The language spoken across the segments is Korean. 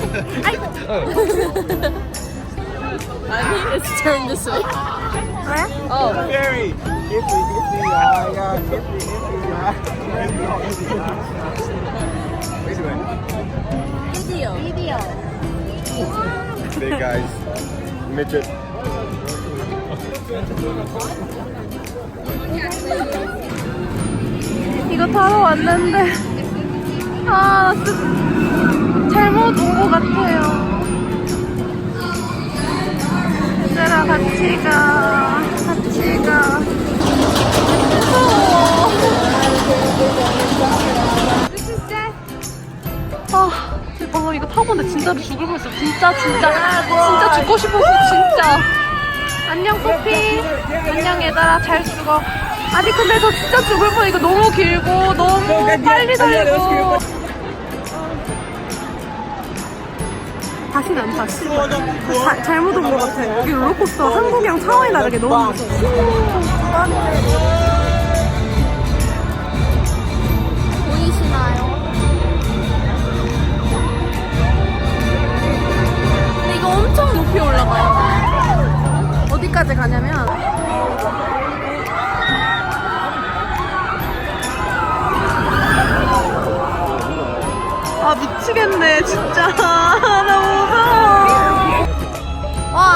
왜 벤이네. 아니, it's turned this way. 왜? Oh. Very. Hippie, hippie, 야, 야, hippie, hippie, 야. Wait a minute. Video. Video. Big guys. Midget. 이거 타러 왔는데 아 진짜 잘못 온 것 같아요. 얘들아 같이 가. 같이 가. 무서워 아 방금 이거 타고 근데 진짜로 죽을 뻔했어. 진짜 진짜. 진짜 죽고 싶었어 진짜. 안녕 소피 안녕 얘들아. 잘 죽어. 아니 근데 저 진짜 죽을 뻔. 이거 너무 길고 너무 빨리 달고 다시는 안 다시 자, 잘못 온 것 같아. 여기 롤러코스터 한국이랑 차원이 다르게 너무 무서워 보이시나요? 근데 이거 엄청 높이 올라가요. 어디까지 가냐면. 아 미치겠네 진짜. 나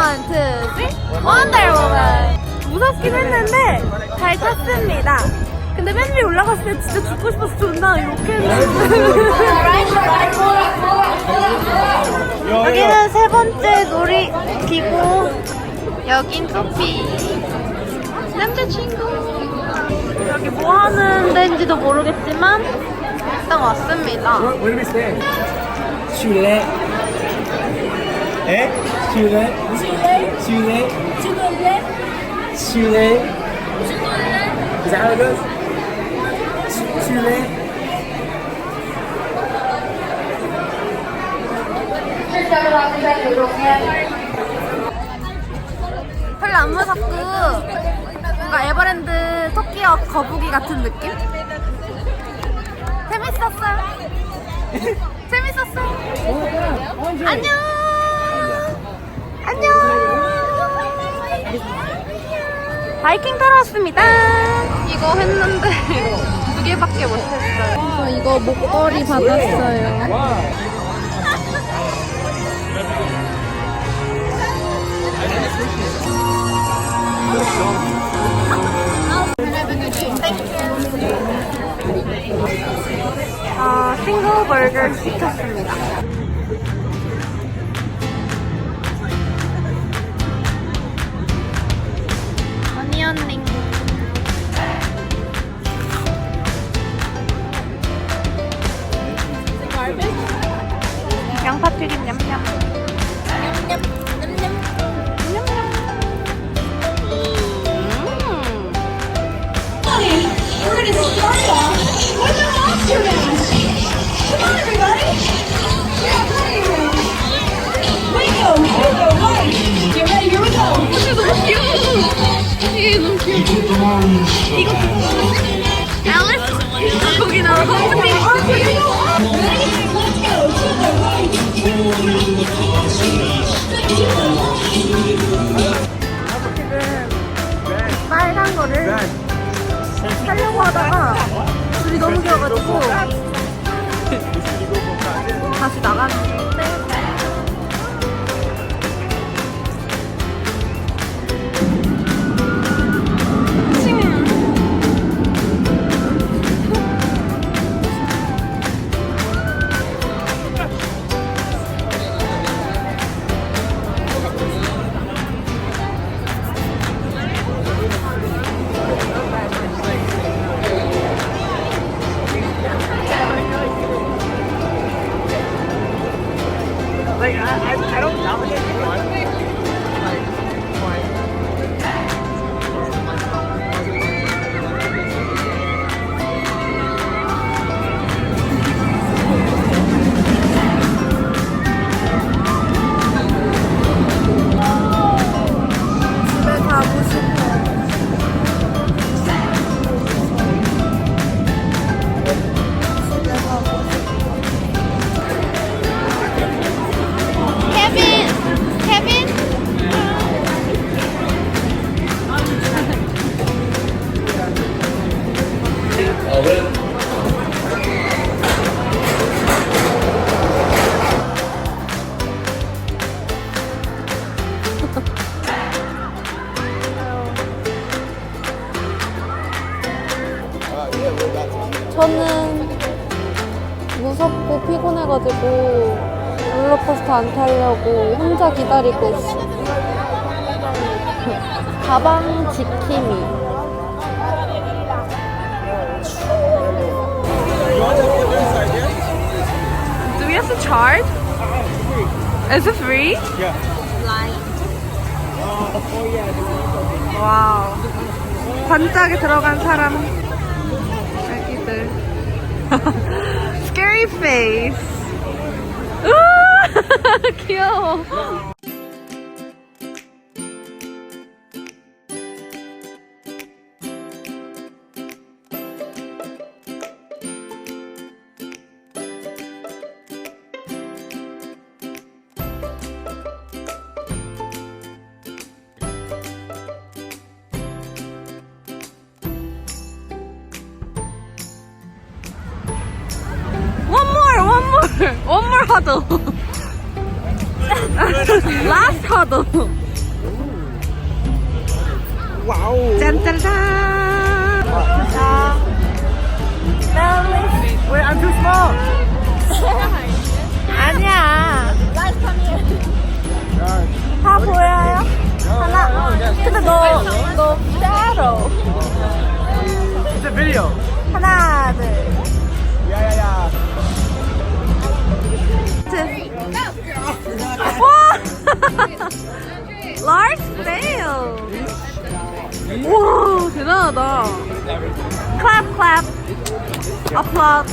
원, 투, 쓰리. 원더우먼. 무섭긴 했는데 잘 탔습니다. 근데 맨 위에 올라갔을 때 진짜 죽고 싶어서 존나 이렇게 했는데. 여기는 세 번째 놀이기구. 여긴 소피. 남자친구. 여기 뭐 하는 데인지도 모르겠지만 일단 왔습니다. Do Eh? Chile. Chile. Chile. Chile. Is that how it goes? Chile. 별로 안 무섭고 뭔가 에버랜드 토끼어 거북이 같은 느낌? 재밌었어요. 재밌었어요. 안녕. 바이킹 타러 왔습니다. 이거 했는데 두 개밖에 못했어요. 저 이거 목걸이 받았어요. 아, 싱글 버거 시켰습니다. 양파튀김 냠냠. 길어가지고 다시 나갔는 I, I, don't dominate. 데 무섭고 피곤해가지고 롤러코스터 안 타려고 혼자 기다리고 있어. 가방 지킴이. Do we have to charge? Is it free? Yeah. 와우. 반짝이 들어간 사람. 아기들. Scary face. 으아! One more hurdle. Last hurdle. Wow. 짠짠짠. Wait, I'm too small. 아니야. 다 보여요? 하나. 근데 너, 너 샤로. It's a video. 하나, 둘. Yeah, yeah, yeah. 와! Large fail. 와, 대단하다. Clap, clap. Applaud.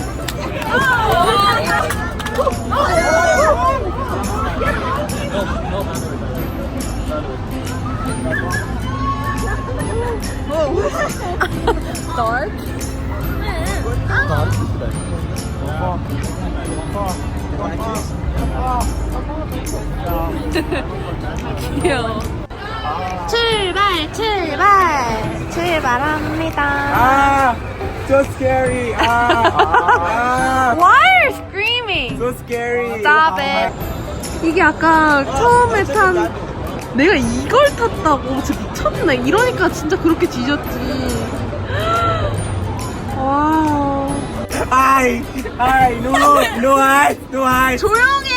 Dark? 귀여워. 출발, 출발, 출발합니다. Ah, so scary. Ah, ah, Why are you screaming? so scary. Stop it. 이게 아까 처음에 탄 내가 이걸 탔다고 진짜 미쳤네. 이러니까 진짜 그렇게 뒤졌지. 와 우. Hi, hi, no, no eyes, no eyes. 조용히 해!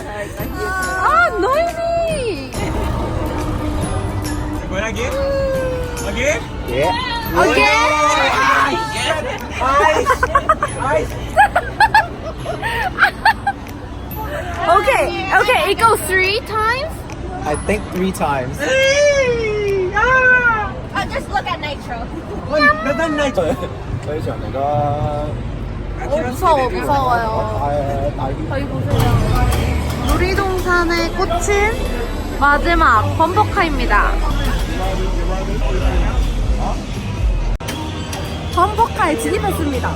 아, noisy! Going again? Again? Yeah. Again? Eyes, eyes. Okay, okay, it goes three times? I think three times. Just look at Nitro. 나난 나. 저희 내가 무서워, 무서워요. 날개 저희 보세요. 놀이동산에 꽂힌 마지막 범퍼카입니다. 범퍼카에 진입했습니다.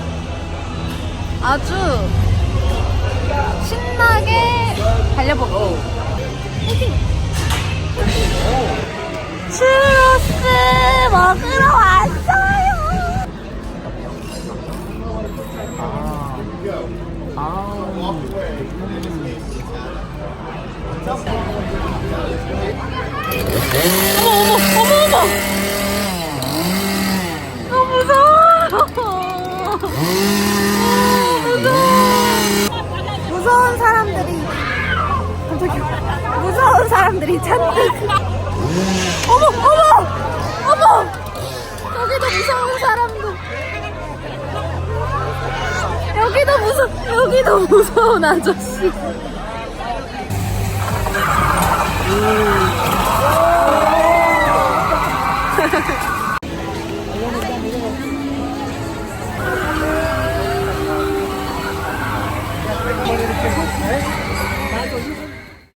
아주 신나게 달려보고. 추러스 먹으러 왔어요. 아, 무서워! 무서운 사람들이 깜짝이야. 무서운 사람들이 잔뜩. 어머, 어머, 어머. 무서운 사람도. 여기도 무서, 여기도 무서운 아저씨.